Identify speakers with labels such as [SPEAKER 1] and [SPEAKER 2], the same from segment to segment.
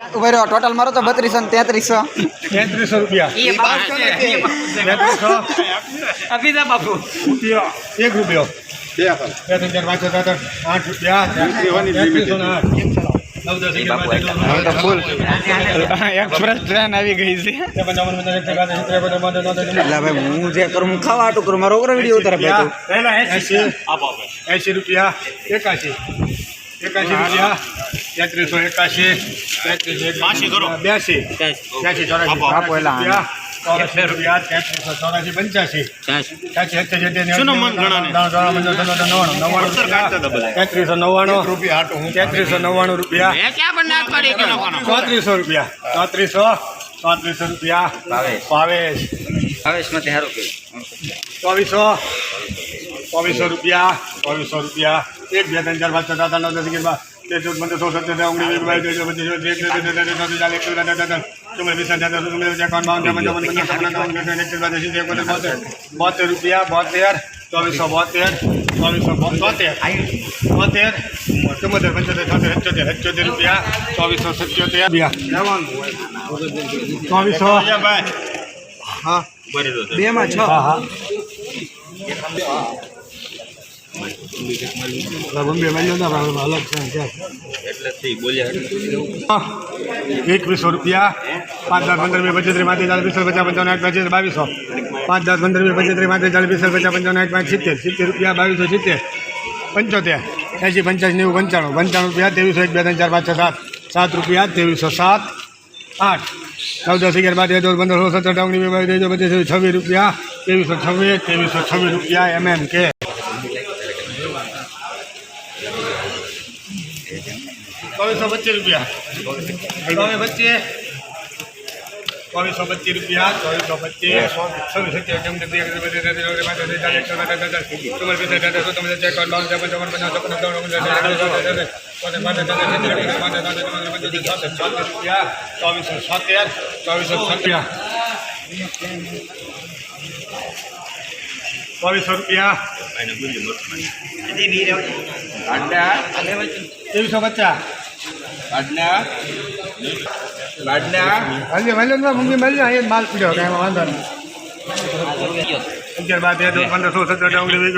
[SPEAKER 1] ઊભા રહ્યો ટોટલ મારો તો બત્રીસો ને તેત્રીસો
[SPEAKER 2] તેત્રીસો રૂપિયા
[SPEAKER 3] એ બાપ
[SPEAKER 2] એક રૂપિયો
[SPEAKER 1] એક્સપ્રેસ ટ્રેન આવી ગઈ છે
[SPEAKER 2] એકસો એકાસી
[SPEAKER 1] ભાઈ હું જે કરું હું ખાવા તો કરું મારો ઓગરો વીડિયો ઉતારે.
[SPEAKER 2] એસી એસી રૂપિયા એકાશી એકાશી રૂપિયા તેત્રીસો એકાશી તેત્રીસો બ્યાસી. બ્યાસી
[SPEAKER 1] ચોરાસી
[SPEAKER 2] રૂપિયા તેત્રીસો ચોરાશી પંચ્યાસી. ત્યાંસી તેત્રીસો નવ્વાણું રૂપિયા તેત્રીસો નવ્વાણું રૂપિયા. ચોત્રીસો રૂપિયા. ચોત્રીસો ચોત્રીસો રૂપિયા. ભાવેશ.
[SPEAKER 1] ભાવેશમાંથી સારું કે
[SPEAKER 2] ચોવીસો ચોવીસો રૂપિયા ચોવીસો રૂપિયા. એક બે ત્રણ ચાર પાંચ છ સાત આઠ નવ દસ અગિયાર બાર. વીસ છપ્પન સત્તાવન અઠ્યાવીસ એકત્રીસ બાવીસ ત્રીસ એકોતેર બોતેર બોતેર રૂપિયા બોતેર ચોવીસો બોતેર ચોવીસો બોતેર બોતેર ચુમ્મોતેર પંચોતેર છોતેર સત્યોતેર સત્યોતેર રૂપિયા ચોવીસો સત્યોતેર ચોવીસો હા
[SPEAKER 1] બે માં છ
[SPEAKER 2] હા હા બોમ્બે મળ્યો અલગ છે. એકવીસો રૂપિયા પાંચ દસ પંદર વીસ પચીસ પાંત્રીસ ચાલીસ પચાસ પંચાવન આઠ પચીસ બાવીસો. પાંચ દસ પંદર વીસ પચીસ પાંત્રીસ ચાલીસ પચાસ પંચાવન આઠ પાંચ સિત્તેર. સિત્તેર રૂપિયા બાવીસો સિત્તેર. પંચોતેર. એંસી પંચાસી નેવું પંચાણું. પંચાણું રૂપિયા ત્રેવીસો એક બે ત્રણ ચાર પાંચ છ સાત. સાત રૂપિયા ત્રેવીસો સાત. આઠ. નવ દસ અગિયાર બાર તેર પંદર સોળ સત્તર ઓગણીસ વીસ બાવીસ ત્રેવીસ પચીસ છવ્વીસ રૂપિયા. ત્રેવીસો છવ્વીસ ત્રેવીસો છવ્વીસ રૂપિયા એમ એમ કે. ચોવીસો પચીસ રૂપિયા ચોવીસ પચીસ ચોવીસો પચીસ રૂપિયા ચોવીસો પચીસ ચોવીસ સત્યાવીસ પાંત્રીસ ચાલીસ એકસો પચાસ છપ્પન રૂપિયા ચોવીસો છોતેર ચોવીસો છત્રીસ ચોવીસો રૂપિયા ત્રેવીસો પચાસ હાલી હાલી ને મમ્મી મળી જાય માલ પીડ્યો કાંઈ એમાં વાંધો નહીં. અગિયાર બાર તેર ચૌદ પંદર સોળ સત્તર ત્રેવીસ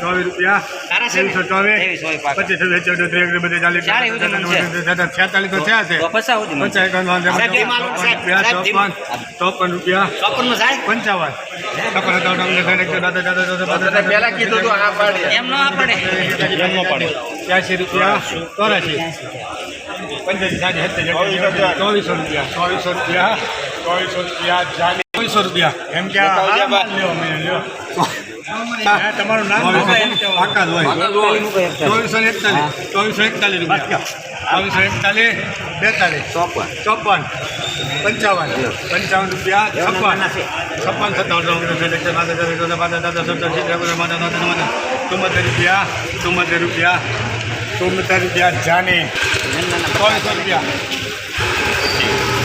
[SPEAKER 2] ચોવીસ રૂપિયા. ત્રેવીસો ચોવીસ. પચીસ ચૌદ ત્રીસ એકત્રીસ ચાલીસ છેતાલીસ તો થયા છે. ત્રેપન ચોપન ચોપન રૂપિયા.
[SPEAKER 3] ચોપન
[SPEAKER 2] પંચાવન છપ્પન સત્તાવન અઠાવન દાદા દાદા દાદા
[SPEAKER 3] પેલા કીધું તો આ પાડે. એમ નો પડે.
[SPEAKER 2] ત્યાંસી રૂપિયા. ચોરાશી પંચ્યાસી સાઠી સત્તર ચોવીસો રૂપિયા ચોવીસો રૂપિયા ચોવીસો રૂપિયા ચોવીસો રૂપિયા એમ કે તમારું નામ આકાશ હોય ચોવીસો ને એકતાલીસ ચોવીસો એકતાલીસ રૂપિયા ચોવીસો એકતાલીસ બેતાલીસ
[SPEAKER 1] ચોપન
[SPEAKER 2] ચોપન પંચાવન પંચાવન રૂપિયા છપ્પન છપ્પન સત્તાવન ચુમ્મોતેર રૂપિયા ચુમ્મોતેર રૂપિયા ચુમ્મોતેર રૂપિયા જાને ચોવીસો રૂપિયા.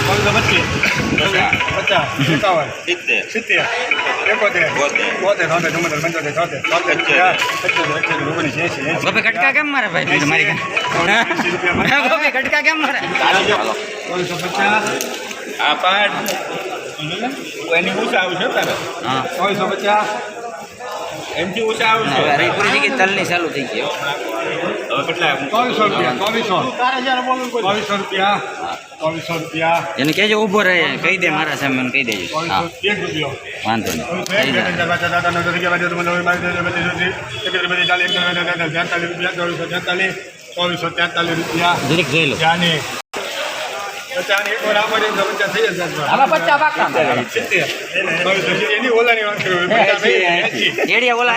[SPEAKER 2] ચોવીસો પચીસ. પચાસ. એકાવન સિત્તેર. એકોતેર. બોતેર. તોતેર ચુમ્મોતેર પંચોતેર છોતેર. ચોતેર પચોતેર અઠ્યોતેર ઓગણીસ એંસી એંસી
[SPEAKER 1] કટકા કેમ મારે ભાઈ? મારી
[SPEAKER 2] રૂપિયા
[SPEAKER 1] કટકા કેમ મારે?
[SPEAKER 2] ચોવીસો પચાસ.
[SPEAKER 3] આ પાડ. એની ઊંચા આવશે તારે.
[SPEAKER 1] હા.
[SPEAKER 2] ચોવીસો પચાસ.
[SPEAKER 3] એમથી ઓછા આવશે
[SPEAKER 1] હવે અરે પૂરી જગ્યાએ તલની ચાલુ થઈ ગયો
[SPEAKER 3] હવે કેટલા
[SPEAKER 2] ચોવીસો રૂપિયા ચોવીસો. ચોવીસો રૂપિયા ચોવીસો રૂપિયા.
[SPEAKER 1] એને કહેજો ઊભો રહે કહી દે મારા સામે કહી દેજો. હા.
[SPEAKER 2] એક રૂપિયો.
[SPEAKER 1] વાંધો નહીં.
[SPEAKER 2] ચોવીસો તેતાલીસ રૂપિયા.
[SPEAKER 1] જરીક જોઈ લો.
[SPEAKER 2] એની ઓલાની વાત.
[SPEAKER 1] એડિયા ઓલા.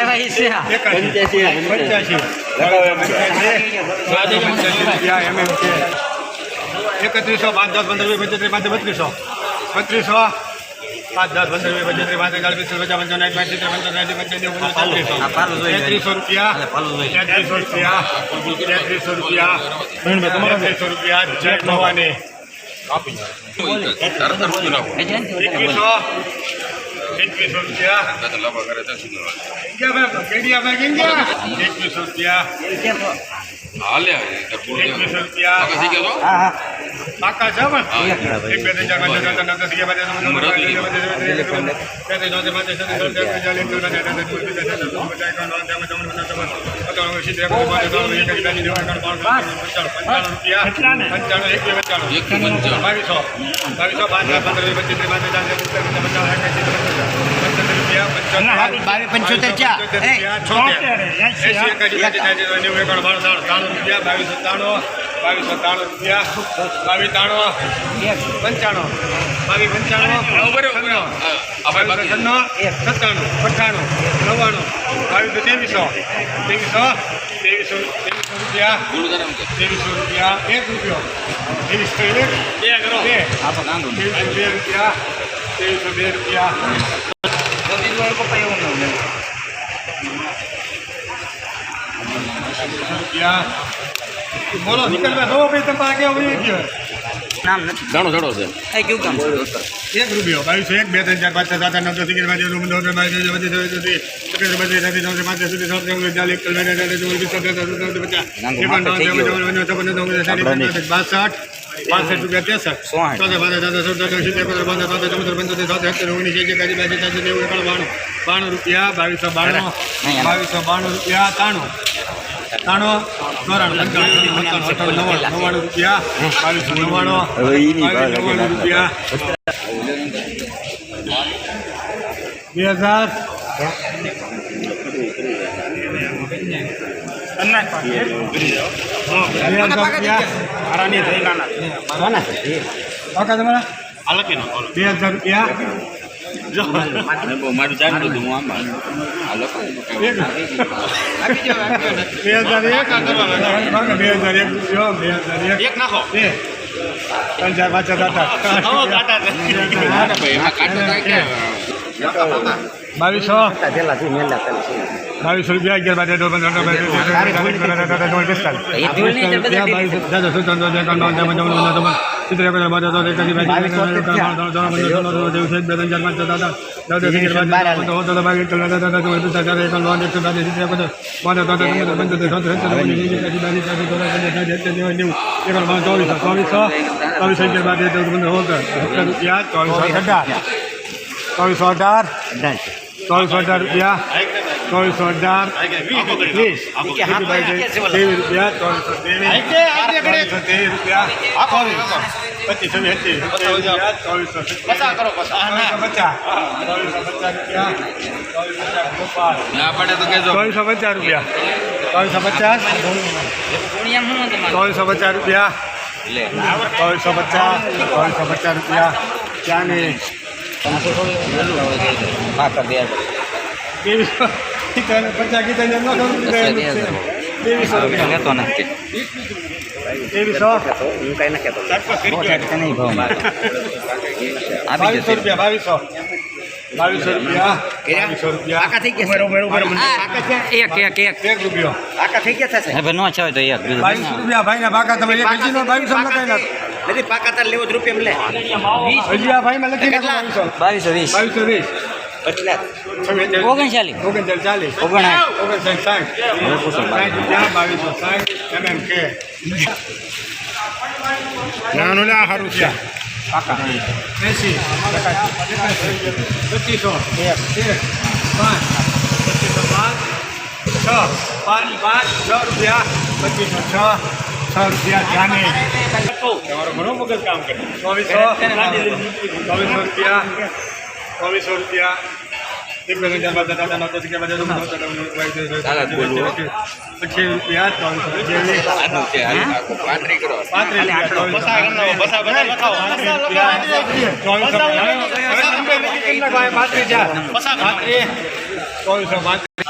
[SPEAKER 2] પંચ્યાસી. પંચ્યાસી. એકત્રીસો પાંચ દસ પંદર વીસ પચીસ ત્રીસ પાંત્રીસ બત્રીસો. બત્રીસો પાંચ દસ પંદર વીસ પચીસ ત્રીસ પાંત્રીસ ચાલીસ પચાસ પંચાવન
[SPEAKER 1] પંચોતેર પાલું જોઈ
[SPEAKER 2] તેત્રીસો રૂપિયા. તેત્રીસો રૂપિયા તેત્રીસો રૂપિયા તેત્રીસો રૂપિયા જય ભવાની. એકવીસો એકવીસો રૂપિયા ક્યાં ભાઈ કેડિયા ભાઈ કેમ ગયા એકવીસો રૂપિયા
[SPEAKER 4] હાલે
[SPEAKER 2] એકવીસો રૂપિયા
[SPEAKER 1] હા હા
[SPEAKER 2] પાકા છે પણ એક બે ત્રણ ચાર પાંચ છ સાત આઠ નવ દસ અગિયાર બાર તેર ચૌદ પંદર પંચોતેર રૂપિયા પંચોતેર
[SPEAKER 4] બાવીસ પંચોતેર ચા
[SPEAKER 2] છોતેર. એસી એકાસી બાસી ત્યાંસી ત્રણ નેવું એકાણું બાણું ત્રાણું રૂપિયા બાવીસો ત્રાણું બાવીસો ત્રાણું રૂપિયા બાવીસ ત્રાણું પંચાણું. બાવીસ પંચાણું સત્તાણું અઠ્ઠાણું નવ્વાણું. બાવીસો ત્રેવીસો. ત્રેવીસો ત્રેવીસો ત્રેવીસો રૂપિયા. ત્રેવીસો રૂપિયા, એક રૂપિયો. ત્રેવીસો એક, બે કરો. બે. ત્રેવીસો બે રૂપિયા. ત્રેવીસો બે રૂપિયા. બોલો નીકળ બે દો ભાઈ, તમારે આગળ આવી ગયો?
[SPEAKER 1] નામ નથી
[SPEAKER 3] ઘણો ચડો છે
[SPEAKER 1] એ કેવું કામ
[SPEAKER 2] એક રૂપિયો બાવીસો એક બે ત્રણ ચાર પાંચ છ સાત આઠ નવ દસ અગિયાર બાર તેર ચૌદ પંદર સોળ સત્તર અઢાર ઓગણીસ વીસ એકવીસ બાવીસ ત્રેવીસ ચોવીસ પંદર બાસઠ પાસઠ રૂપિયા ત્રેસઠ ચોથા ચૌદ પંદર સિત્તેર પંદર પંદર પંદર ચૌદ પંચોતેર સાત એકાસી ઓગણીસ નેવું બાણું બાણું રૂપિયા બાવીસો બાણું બાવીસો બાણું રૂપિયા તાણું તાણું ચોરાણું પંચાણું અઠાણું નવ્વાણું નવ્વાણું રૂપિયા નવ્વાણું બાવીસ નવ્વાણું રૂપિયા. બે હજાર. બે હજાર રૂપિયા. પાકા તમારા બે હજાર રૂપિયા
[SPEAKER 3] મારું ચાલતું હતું હું આમાં આ લોકો
[SPEAKER 2] બે હજાર એક બે હજાર બાવીસો બાવીસ રૂપિયા અગિયાર સિત્તેર એકોતેર બોતેર તોતેર એકાસી ત્રણ એક બે ત્રણ ચાર પાંચ દસ અગિયાર બાવીસ બાવીસ ચોવીસ ચાર એકાવન બાવન એકસો બાવીસ સિત્તેર એકોતેર તોતેર પંદર પંચોતેર છોતેર સત્તર એકાસી બાસી ત્યાંસી ચોરાસી સાઠ સિત્તેર નેવું નેવું એકાવન બાવન ચોવીસો ચોવીસો ચોવીસ અગિયાર બાદ ચૌદ પંદર સોળ રૂપિયા ચોવીસો અઢાર ચોવીસો અઢાર ચોવીસો અઢાર રૂપિયા ચોવીસો અઢાર વીસ ત્રેવીસ રૂપિયા ચોવીસો ત્રેવીસ ચોવીસો ત્રેવીસ રૂપિયા ચોવીસ પચીસ છવ્વીસ સત્યાવીસ રૂપિયા ચોવીસો પચાસ કરો ચોવીસો પચાસ ચોવીસો પચાસ રૂપિયા ચોવીસો પચાસ ગોપાલ
[SPEAKER 3] ના પડે તો કેજો
[SPEAKER 2] ચોવીસો પચાસ રૂપિયા ચોવીસો પચાસ
[SPEAKER 1] પુણ્યા શું તમારે
[SPEAKER 2] ચોવીસો પચાસ રૂપિયા ચોવીસો પચાસ ચોવીસો પચાસ રૂપિયા ચાની
[SPEAKER 1] હા કરી દે
[SPEAKER 2] ત્રેવીસો પચાસ કીધા ને એમ ન ખબર ત્રેવીસો રૂપિયા
[SPEAKER 1] કહેતો નથી
[SPEAKER 2] ત્રેવીસો
[SPEAKER 1] હું કઈ ના કહેતો છે નહીં ભાવ મારે આપી
[SPEAKER 2] બાવીસો
[SPEAKER 1] જશે
[SPEAKER 2] રૂપિયા બાવીસો બાવીસો રૂપિયા બાવીસો રૂપિયા
[SPEAKER 1] પાકા થઈ ગયા એક એક એક
[SPEAKER 2] એક રૂપિયો
[SPEAKER 4] પાકા થઈ ગયા થશે
[SPEAKER 1] હવે નો છે તો એક બીજું
[SPEAKER 2] બાવીસો રૂપિયા ભાઈ ના બાકા તમે એક હજી નો બાવીસો લખાઈ નાખો
[SPEAKER 4] નથી પાકા તાર લેવો જ રૂપિયા મળે
[SPEAKER 2] હજી આ ભાઈ માં લખી નાખો બાવીસો
[SPEAKER 1] બાવીસો વીસ
[SPEAKER 2] બાવીસો વીસ છવ્વીસ
[SPEAKER 1] ઓગણચાલીસ.
[SPEAKER 2] ઓગણચાલીસ. ચાલીસ
[SPEAKER 1] ઓગણસાઠ
[SPEAKER 2] ઓગણસાઠ સાઠ સાઠ રૂપિયા બાવીસો સાઠ એમ એમ કે. નાનું ના સારું છે. એસી. પચીસો. એક પાંચ. પચીસો પાંચ. છ. પાંચ. પાંચ. છ રૂપિયા. પચીસો છ છ રૂપિયા ધ્યાને તમારો ઘણો મગજ કામ કરે ચોવીસો ચોવીસો રૂપિયા. ચોવીસો રૂપિયા. એક બે ત્રણ ચાર પાંચ છ સાત આઠ નવ દસ અગિયાર બાર તેર ચૌદ પંદર સોળ સત્તર અઢાર ઓગણીસ પચીસ રૂપિયા ચોવીસો અઠ્યાવીસ
[SPEAKER 3] આનું છે આખું પાંત્રી કરો.
[SPEAKER 2] પાંત્રીસ રૂપિયા.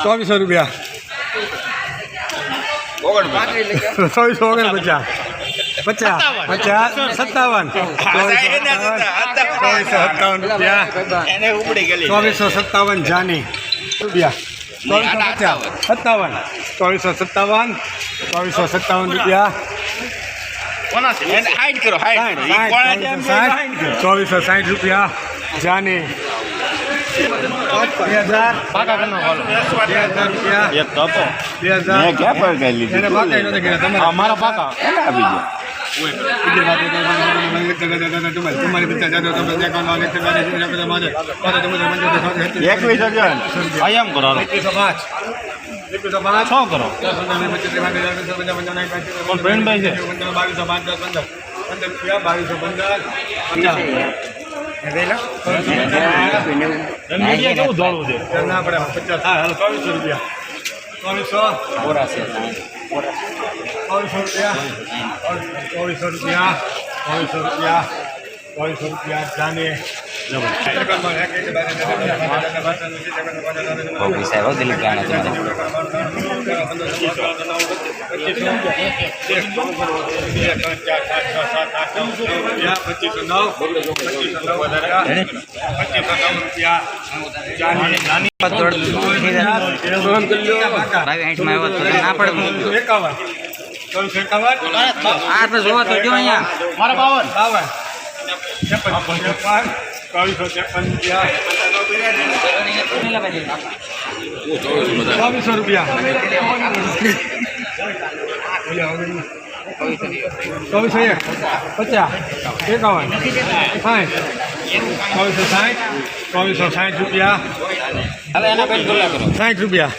[SPEAKER 2] ચોવીસો રૂપિયા. ચોવીસો ઓગણ પચાસ. પચાસ. પચાસ સત્તાવન. ચોવીસો. સત્તાવન. રૂપિયા. ચોવીસો સત્તાવન જાની. રૂપિયા. ચોવીસો પચાસ. સત્તાવન. ચોવીસો સત્તાવન. ચોવીસો સત્તાવન રૂપિયા. ચોવીસો સાઠ રૂપિયા. જાની. બે હજાર. બે હજાર રૂપિયા.
[SPEAKER 3] અમારા પાકા. આવી આપી
[SPEAKER 2] એકવીસ
[SPEAKER 3] આયામ કરો.
[SPEAKER 2] એકવીસો પાંચ એકવીસો પાંચ.
[SPEAKER 3] છ કરો? પણ પ્રવીણભાઈ છે?
[SPEAKER 2] બાવીસો પાંચ દસ પંદર. પંદર રૂપિયા બાવીસો પંદર પચાસ હા હાલો ચોવીસો રૂપિયા. ચોવીસો? ચોવીસો રૂપિયા ચોવીસો રૂપિયા ચોવીસો રૂપિયા ચોવીસો રૂપિયા જાને
[SPEAKER 1] એવો દિલીપ ના પડે
[SPEAKER 2] એકાવન ચોવીસો એકાવન
[SPEAKER 1] આ તો જોવા તો જો અહીંયા
[SPEAKER 2] મારા બાવન બાવન ત્રેપન ત્રેપન ચોવીસો ત્રેપન ચોવીસો રૂપિયા. ચોવીસો એક. પચાસ. એકાવન. સાઠ. ચોવીસો સાઠ. ચોવીસો સાઠ રૂપિયા.
[SPEAKER 1] હવે એના પેલ ખુલ્લા કરો.
[SPEAKER 2] સાઠ રૂપિયા.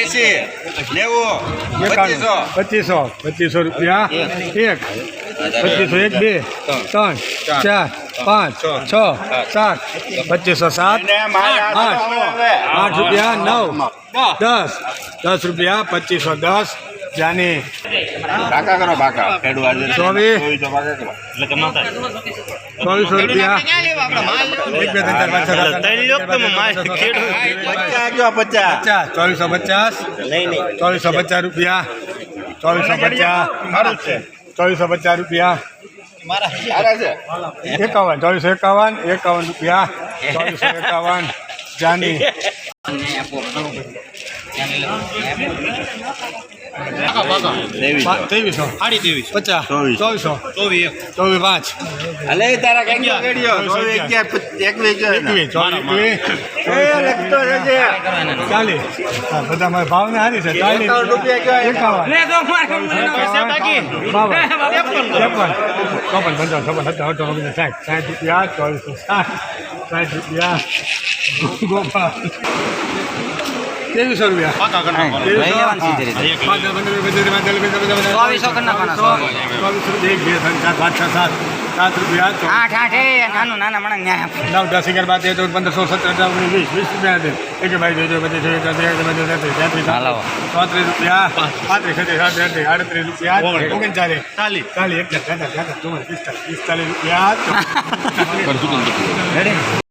[SPEAKER 4] એસી. નેવું.
[SPEAKER 2] એકાણું પચીસો. પચીસો. રૂપિયા. એક. પચીસો એક બે. ત્રણ. ચાર. પાંચ છ સાત પચીસો સાત આઠ આઠ રૂપિયા નવ દસ દસ રૂપિયા પચીસો દસ જાની
[SPEAKER 3] કાકા કરો કાકા ખેડૂત આજે
[SPEAKER 2] ચોવીસ
[SPEAKER 3] ચોવીસો કાકા કરો એટલે કે માતા
[SPEAKER 2] ચોવીસો રૂપિયા એક બે ત્રણ ચાર પાંચ છ સાત આઠ,
[SPEAKER 3] ત્રણ લ્યો તમે માય ખેડૂત પચાસ જો પચાસ
[SPEAKER 2] પચાસ ચોવીસો પચાસ ચોવીસો પચાસ રૂપિયા ચોવીસો પચાસ
[SPEAKER 3] સારું છે
[SPEAKER 2] ચોવીસો પચાસ રૂપિયા
[SPEAKER 3] સારા છે
[SPEAKER 2] એકાવન ચોવીસો એકાવન એકાવન રૂપિયા ચોવીસો એકાવન જાની. બધા મારા ભાવને હારી છે. ચોપન. પંચાવન છપ્પન સત્તાવન અઠાવન ઓગણીસ સાઠ. સાઠ રૂપિયા ચોવીસો સાઠ. સાઠ રૂપિયા. ગોપાલ. ત્રેવીસો રૂપિયા સાત સાત રૂપિયા.
[SPEAKER 1] આઠ આઠ નાનું નાના મને ન્યાય
[SPEAKER 2] નવ દસ અગિયાર બાદ તેર ચૌદ પંદર સોળ સત્તર ઓગણીસ વીસ વીસ રૂપિયા દે એક ભાઈ જોજો બધી
[SPEAKER 1] હાલો.
[SPEAKER 2] ચોત્રીસ રૂપિયા પાંત્રીસ છત્રીસ સાડત્રીસ આડત્રીસ રૂપિયા ઓગણચાલીસ ચાલીસ ચાલીસ પિસ્તાલીસ રૂપિયા